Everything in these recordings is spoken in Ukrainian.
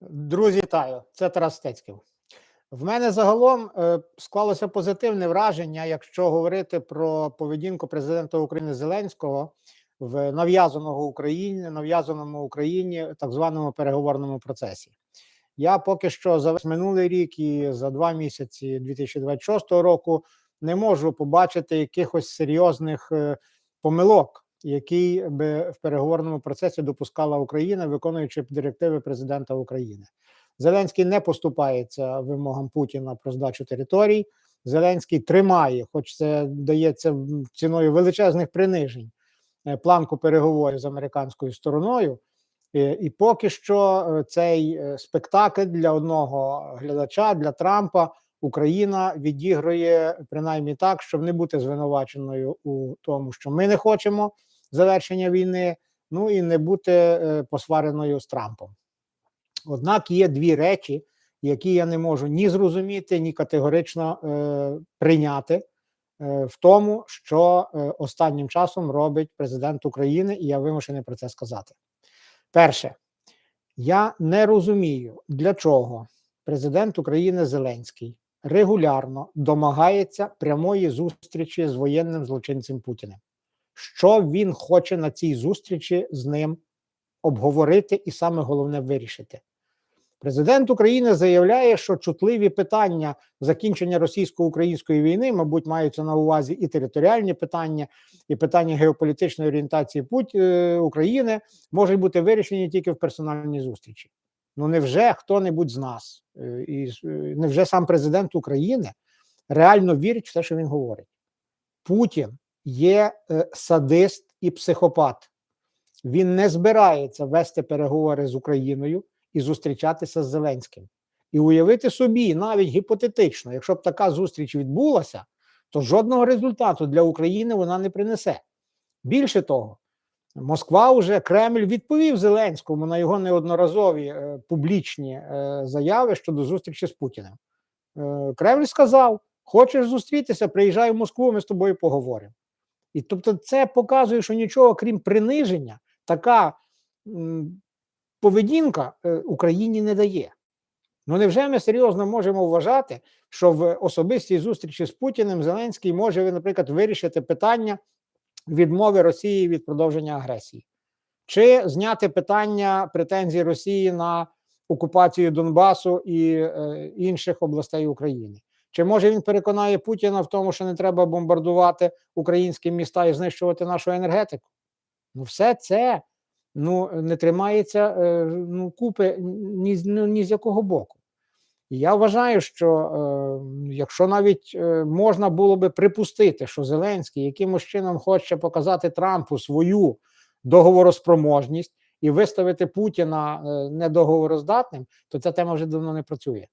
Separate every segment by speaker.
Speaker 1: Друзі, вітаю! Це Тарас Стецьків. В мене загалом е, склалося позитивне враження, якщо говорити про поведінку президента України Зеленського в нав'язаного Україні, нав'язаному Україні так званому переговорному процесі. Я поки що за весь минулий рік і за два місяці 2026 року не можу побачити якихось серйозних е, помилок, які би в переговорному процесі допускала Україна, виконуючи директиви президента України. Зеленський не поступається вимогам Путіна про здачу територій. Зеленський тримає, хоч це дається ціною величезних принижень, е, планку переговорів з американською стороною. Е, І поки що е, цей спектакль для одного глядача, для Трампа, Україна відігрує принаймні так, щоб не бути звинуваченою у тому, що ми не хочемо завершення війни, ну і не бути е, посвареною з Трампом. Однак є дві речі, які я не можу ні зрозуміти, ні категорично е, прийняти е, в тому, що е, останнім часом робить президент України, і я вимушений про це сказати. Перше, я не розумію, для чого президент України Зеленський регулярно домагається прямої зустрічі з воєнним злочинцем Путіним. Що він хоче на цій зустрічі з ним обговорити і саме головне вирішити? Президент України заявляє, що чутливі питання закінчення російсько-української війни, мабуть, маються на увазі і територіальні питання, і питання геополітичної орієнтації Пут... е, України можуть бути вирішені тільки в персональній зустрічі. Ну невже хто-небудь з нас, е, і е, невже сам президент України реально вірить в те, що він говорить? Путін є е, садист і психопат. Він не збирається вести переговори з Україною і зустрічатися з Зеленським. І уявити собі, навіть гіпотетично, якщо б така зустріч відбулася, то жодного результату для України вона не принесе. Більше того, Москва вже Кремль відповів Зеленському на його неодноразові е, публічні е, заяви щодо зустрічі з Путіним. Е, Кремль сказав: Хочеш зустрітися, приїжджай в Москву, ми з тобою поговоримо. І тобто, це показує, що нічого крім приниження, така поведінка е, Україні не дає. Ну невже ми серйозно можемо вважати, що в особистій зустрічі з Путіним Зеленський може, наприклад, вирішити питання відмови Росії від продовження агресії, чи зняти питання претензій Росії на окупацію Донбасу і е, інших областей України? Чи може він переконає Путіна в тому, що не треба бомбардувати українські міста і знищувати нашу енергетику? Ну, все це ну, не тримається е, ну, купи ні, ну, ні з якого боку. Я вважаю, що е, якщо навіть е, можна було би припустити, що Зеленський якимось чином хоче показати Трампу свою договороспроможність і виставити Путіна е, недоговороздатним, то ця тема вже давно не працює.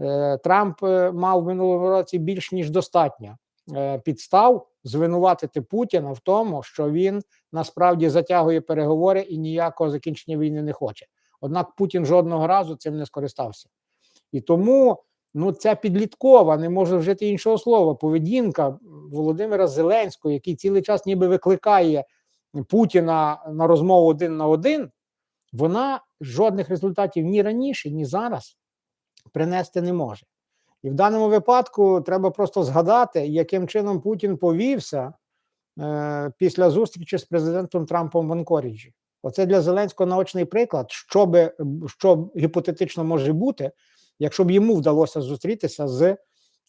Speaker 1: Е, Трамп е, мав в минулому році більш ніж достатньо е, підстав звинуватити Путіна в тому, що він насправді затягує переговори і ніякого закінчення війни не хоче. Однак Путін жодного разу цим не скористався. І тому ну це підліткова, не можу вжити іншого слова. Поведінка Володимира Зеленського, який цілий час ніби викликає Путіна на розмову один на один, вона жодних результатів ні раніше, ні зараз принести не може. І в даному випадку треба просто згадати, яким чином Путін повівся е, після зустрічі з президентом Трампом в Анкоріджі. Оце для Зеленського наочний приклад, що, би, що гіпотетично може бути, якщо б йому вдалося зустрітися з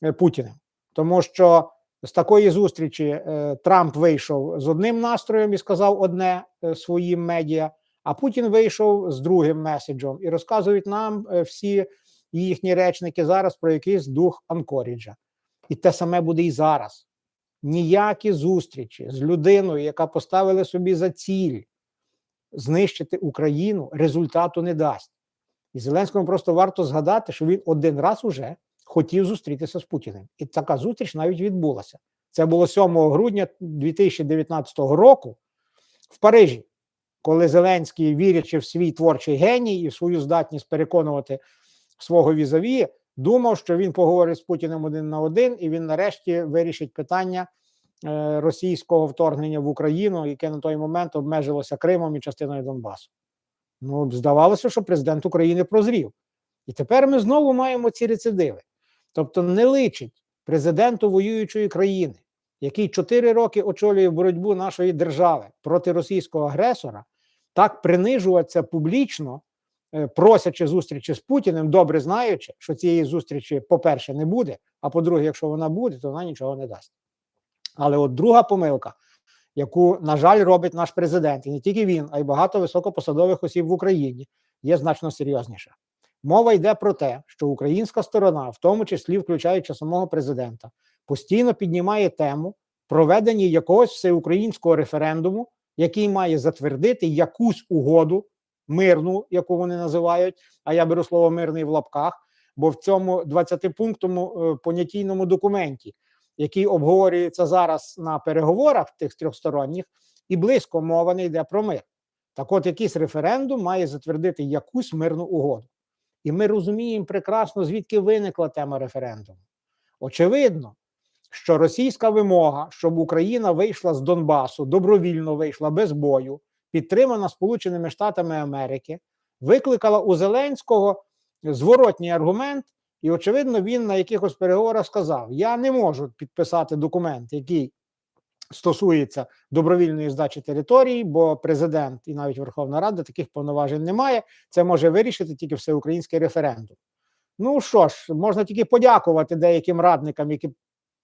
Speaker 1: е, Путіним. Тому що з такої зустрічі е, Трамп вийшов з одним настроєм і сказав одне е, своїм медіа, а Путін вийшов з другим меседжем і розказують нам е, всі їхні речники зараз про якийсь дух Анкоріджа. І те саме буде і зараз. Ніякі зустрічі з людиною, яка поставила собі за ціль знищити Україну, результату не дасть. І Зеленському просто варто згадати, що він один раз уже хотів зустрітися з Путіним. І така зустріч навіть відбулася. Це було 7 грудня 2019 року в Парижі, коли Зеленський, вірячи в свій творчий геній і в свою здатність переконувати свого візаві, думав, що він поговорить з Путіним один на один, і він нарешті вирішить питання е, російського вторгнення в Україну, яке на той момент обмежилося Кримом і частиною Донбасу. Ну, здавалося, що президент України прозрів. І тепер ми знову маємо ці рецидиви. Тобто, не личить президенту воюючої країни, який чотири роки очолює боротьбу нашої держави проти російського агресора, так принижуватися публічно, просячи зустрічі з Путіним, добре знаючи, що цієї зустрічі, по-перше, не буде, а по-друге, якщо вона буде, то вона нічого не дасть. Але от друга помилка, яку, на жаль, робить наш президент, і не тільки він, а й багато високопосадових осіб в Україні, є значно серйозніша. Мова йде про те, що українська сторона, в тому числі включаючи самого президента, постійно піднімає тему проведення якогось всеукраїнського референдуму, який має затвердити якусь угоду мирну, яку вони називають. А я беру слово мирний в лапках, бо в цьому 20-пунктному понятійному документі, який обговорюється зараз на переговорах тих трьохсторонніх, і близько мова не йде про мир. Так, от якийсь референдум має затвердити якусь мирну угоду. І ми розуміємо прекрасно, звідки виникла тема референдуму. Очевидно, що російська вимога, щоб Україна вийшла з Донбасу, добровільно вийшла без бою, підтримана Сполученими Штатами Америки, викликала у Зеленського зворотній аргумент, і, очевидно, він на якихось переговорах сказав: Я не можу підписати документ, який стосується добровільної здачі території, бо президент і навіть Верховна Рада таких повноважень не має. Це може вирішити тільки всеукраїнський референдум. Ну що ж, можна тільки подякувати деяким радникам, які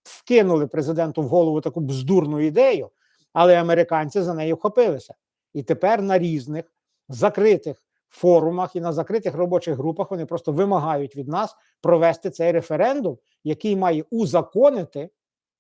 Speaker 1: вкинули президенту в голову таку бздурну ідею, але американці за нею вхопилися. І тепер на різних закритих форумах і на закритих робочих групах вони просто вимагають від нас провести цей референдум, який має узаконити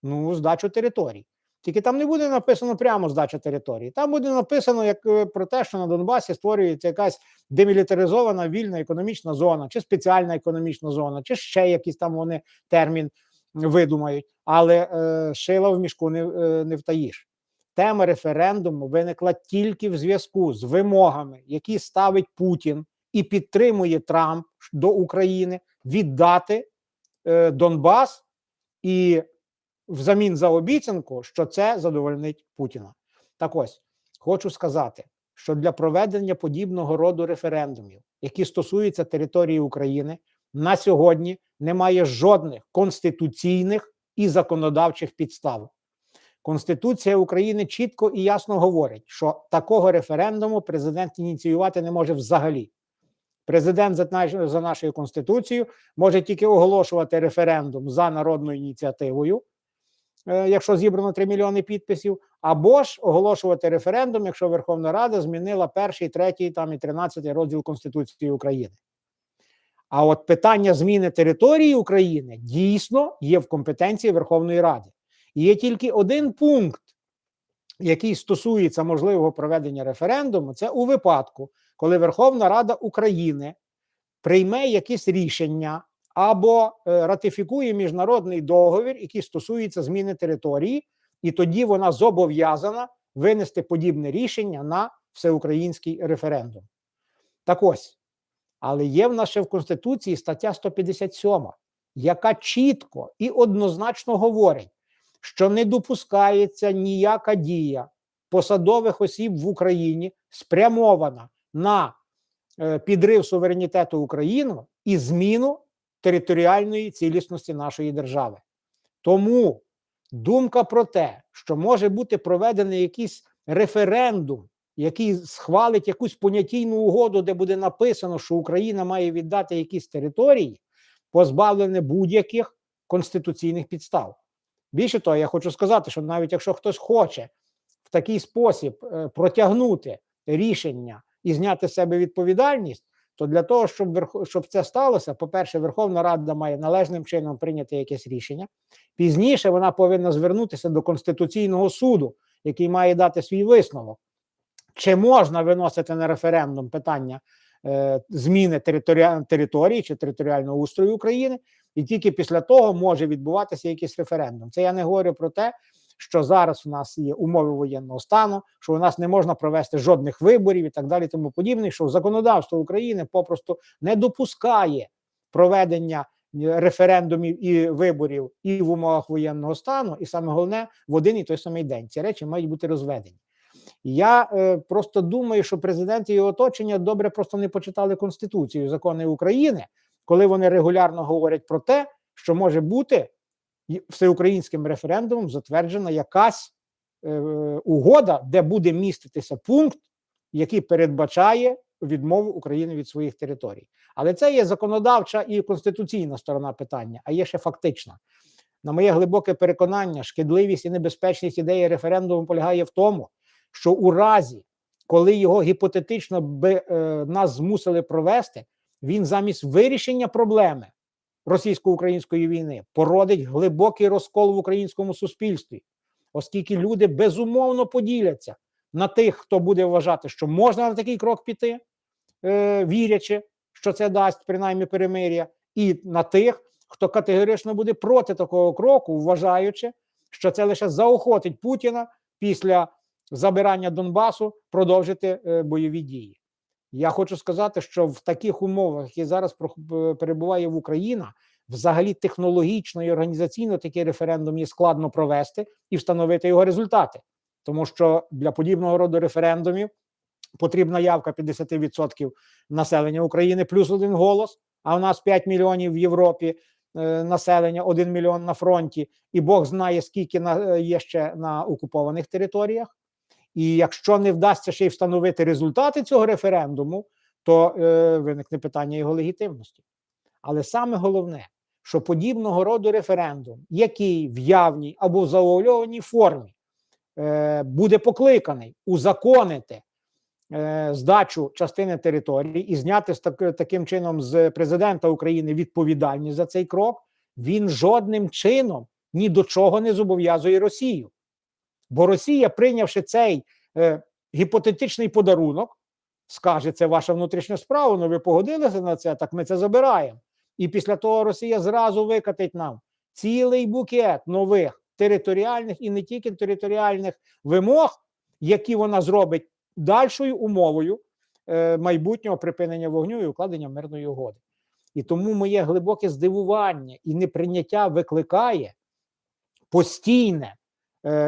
Speaker 1: ну, здачу територій. Тільки там не буде написано прямо здача території. Там буде написано як про те, що на Донбасі створюється якась демілітаризована вільна економічна зона, чи спеціальна економічна зона, чи ще якийсь там вони термін видумають. Але е, шила в мішку не, е, не втаїш. Тема референдуму виникла тільки в зв'язку з вимогами, які ставить Путін і підтримує Трамп до України віддати е, Донбас і взамін за обіцянку, що це задовольнить Путіна. Так ось хочу сказати, що для проведення подібного роду референдумів, які стосуються території України, на сьогодні немає жодних конституційних і законодавчих підстав. Конституція України чітко і ясно говорить, що такого референдуму президент ініціювати не може взагалі. Президент за нашою конституцією може тільки оголошувати референдум за народною ініціативою, Е, якщо зібрано 3 мільйони підписів, або ж оголошувати референдум, якщо Верховна Рада змінила перший, третій там і тринадцятий розділ Конституції України. А от питання зміни території України дійсно є в компетенції Верховної Ради. Є тільки один пункт, який стосується можливого проведення референдуму, це у випадку, коли Верховна Рада України прийме якісь рішення або е, ратифікує міжнародний договір, який стосується зміни території, і тоді вона зобов'язана винести подібне рішення на всеукраїнський референдум. Так ось, але є в нас ще в Конституції стаття 157, яка чітко і однозначно говорить, що не допускається ніяка дія посадових осіб в Україні спрямована на е, підрив суверенітету України і зміну територіальної цілісності нашої держави. Тому думка про те, що може бути проведений якийсь референдум, який схвалить якусь понятійну угоду, де буде написано, що Україна має віддати якісь території, позбавлене будь-яких конституційних підстав. Більше того, я хочу сказати, що навіть якщо хтось хоче в такий спосіб е, протягнути рішення і зняти з себе відповідальність, то для того, щоб верх... щоб це сталося, по-перше, Верховна Рада має належним чином прийняти якесь рішення. Пізніше вона повинна звернутися до Конституційного суду, який має дати свій висновок. Чи можна виносити на референдум питання е, зміни територі... території чи територіального устрою України, і тільки після того може відбуватися якийсь референдум. Це я не говорю про те, що зараз у нас є умови воєнного стану, що у нас не можна провести жодних виборів і так далі, тому подібне, що законодавство України попросту не допускає проведення е, референдумів і виборів і в умовах воєнного стану, і саме головне в один і той самий день. Ці речі мають бути розведені. Я е, просто думаю, що президент і його оточення добре просто не почитали Конституцію, закони України, коли вони регулярно говорять про те, що може бути всеукраїнським референдумом затверджена якась е, угода, де буде міститися пункт, який передбачає відмову України від своїх територій. Але це є законодавча і конституційна сторона питання, а є ще фактична. На моє глибоке переконання, шкідливість і небезпечність ідеї референдуму полягає в тому, що у разі, коли його гіпотетично би е, нас змусили провести, він замість вирішення проблеми російсько-української війни породить глибокий розкол в українському суспільстві, оскільки люди безумовно поділяться на тих, хто буде вважати, що можна на такий крок піти, е, вірячи, що це дасть принаймні перемир'я, і на тих, хто категорично буде проти такого кроку, вважаючи, що це лише заохотить Путіна після забирання Донбасу продовжити е, бойові дії. Я хочу сказати, що в таких умовах, які зараз е, перебуває в Україна, взагалі технологічно і організаційно такий референдум є складно провести і встановити його результати, тому що для подібного роду референдумів потрібна явка 50% населення України плюс один голос. А у нас 5 мільйонів в Європі е, населення, 1 мільйон на фронті, і Бог знає, скільки на, е, є ще на окупованих територіях. І якщо не вдасться ще й встановити результати цього референдуму, то е, виникне питання його легітимності. Але саме головне, що подібного роду референдум, який в явній або в заувальованій формі е, буде покликаний узаконити е, здачу частини території і зняти так, таким чином з президента України відповідальність за цей крок, він жодним чином ні до чого не зобов'язує Росію. Бо Росія, прийнявши цей е, гіпотетичний подарунок, скаже, це ваша внутрішня справа, ну ви погодилися на це, так ми це забираємо. І після того Росія зразу викатить нам цілий букет нових територіальних і не тільки територіальних вимог, які вона зробить дальшою умовою е, майбутнього припинення вогню і укладення мирної угоди. І тому моє глибоке здивування і неприйняття викликає постійне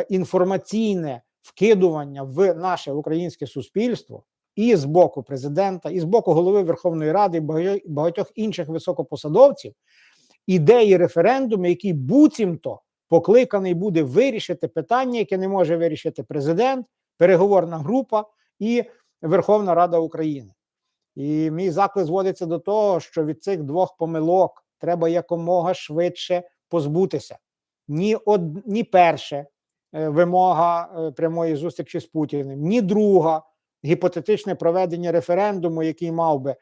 Speaker 1: інформаційне вкидування в наше українське суспільство і з боку президента, і з боку голови Верховної Ради, і багатьох- інших високопосадовців ідеї референдуму, який буцімто покликаний буде вирішити питання, яке не може вирішити президент, переговорна група і Верховна Рада України. І мій заклик зводиться до того, що від цих двох помилок треба якомога швидше позбутися. Ні, од, ні перше е, вимога е, прямої зустрічі з Путіним, ні друга гіпотетичне проведення референдуму, який мав би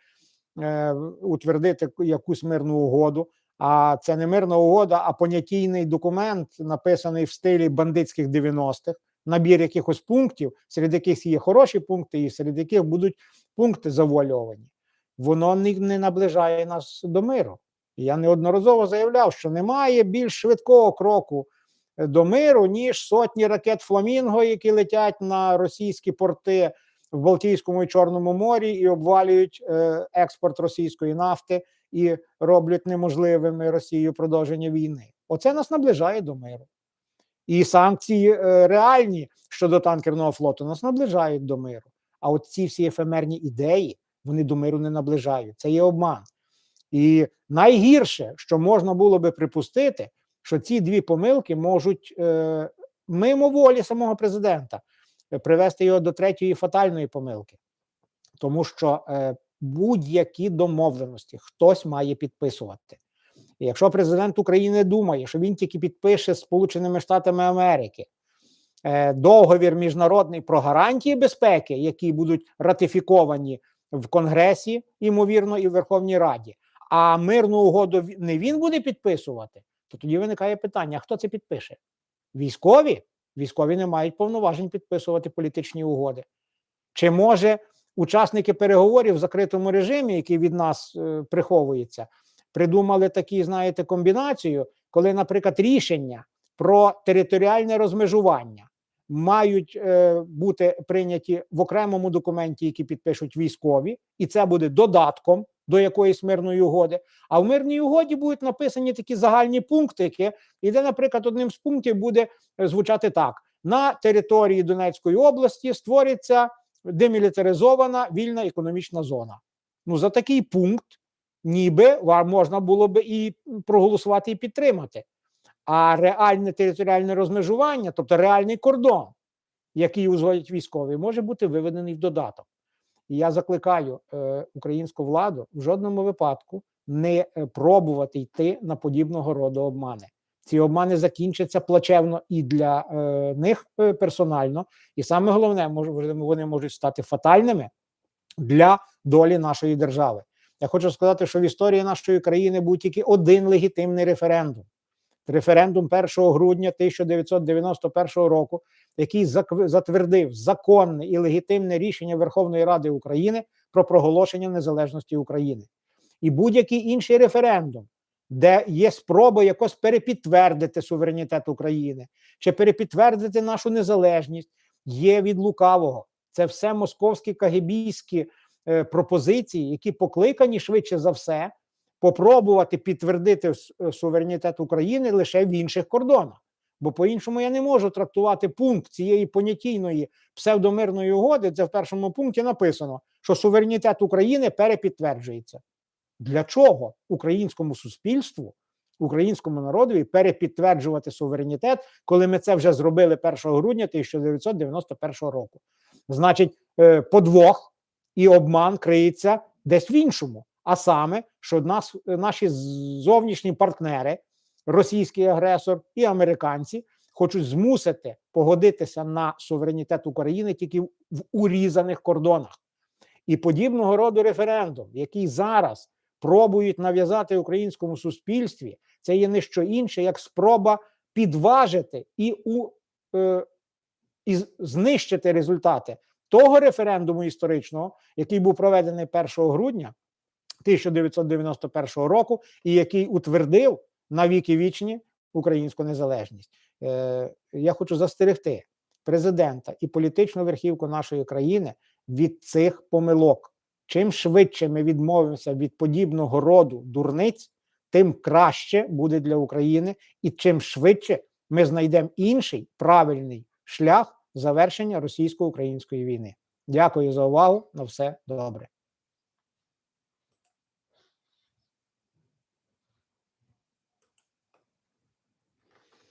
Speaker 1: е, утвердити якусь мирну угоду. А це не мирна угода, а понятійний документ, написаний в стилі бандитських 90-х, набір якихось пунктів, серед яких є хороші пункти, і серед яких будуть пункти завуальовані. Воно не, наближає нас до миру. Я неодноразово заявляв, що немає більш швидкого кроку е, до миру, ніж сотні ракет Фламінго, які летять на російські порти в Балтійському і Чорному морі і обвалюють е, експорт російської нафти і роблять неможливими Росію продовження війни. Оце нас наближає до миру. І санкції е, реальні щодо танкерного флоту нас наближають до миру. А от ці всі ефемерні ідеї вони до миру не наближають. Це є обман. І найгірше, що можна було би припустити, що ці дві помилки можуть е, мимо волі самого президента е, привести його до третьої фатальної помилки, тому що е, будь-які домовленості хтось має підписувати. І якщо президент України думає, що він тільки підпише Сполученими Штатами Америки е, договір міжнародний про гарантії безпеки, які будуть ратифіковані в Конгресі, ймовірно, і в Верховній Раді, а мирну угоду не він буде підписувати, то тоді виникає питання: хто це підпише? Військові? Військові не мають повноважень підписувати політичні угоди. Чи може учасники переговорів в закритому режимі, який від нас е, приховується, придумали такі, знаєте, комбінацію, коли, наприклад, рішення про територіальне розмежування мають е, бути прийняті в окремому документі, який підпишуть військові, і це буде додатком до якоїсь мирної угоди. А в мирній угоді будуть написані такі загальні пунктики, і де, наприклад, одним з пунктів буде е, звучати так: на території Донецької області створиться демілітаризована вільна економічна зона. Ну, за такий пункт, ніби ва- можна було би і проголосувати і підтримати. А реальне територіальне розмежування, тобто реальний кордон, який узгодять військові, може бути виведений в додаток. І я закликаю е, українську владу в жодному випадку не е, пробувати йти на подібного роду обмани. Ці обмани закінчаться плачевно і для е, них е, персонально, і саме головне, може, вони можуть стати фатальними для долі нашої держави. Я хочу сказати, що в історії нашої країни був тільки один легітимний референдум. Референдум 1 грудня 1991 року, який затвердив законне і легітимне рішення Верховної Ради України про проголошення незалежності України. І будь-який інший референдум, де є спроба якось перепідтвердити суверенітет України чи перепідтвердити нашу незалежність, є від лукавого. Це все московські кагебійські е, пропозиції, які покликані швидше за все попробувати підтвердити е, суверенітет України лише в інших кордонах. Бо по-іншому я не можу трактувати пункт цієї понятійної псевдомирної угоди. Це в першому пункті написано, що суверенітет України перепідтверджується. Для чого українському суспільству, українському народові перепідтверджувати суверенітет, коли ми це вже зробили 1 грудня 1991 року? Значить, е, подвох і обман криється десь в іншому. А саме, що нас, наші зовнішні партнери, російський агресор і американці, хочуть змусити погодитися на суверенітет України тільки в урізаних кордонах. І подібного роду референдум, який зараз пробують нав'язати українському суспільстві, це є не що інше, як спроба підважити і, у, е, і знищити результати того референдуму історичного, який був проведений 1 грудня 1991 року, і який утвердив на віки вічні українську незалежність. Е, я хочу застерегти президента і політичну верхівку нашої країни від цих помилок. Чим швидше ми відмовимося від подібного роду дурниць, тим краще буде для України, і чим швидше ми знайдемо інший правильний шлях завершення російсько-української війни. Дякую за увагу. На все добре.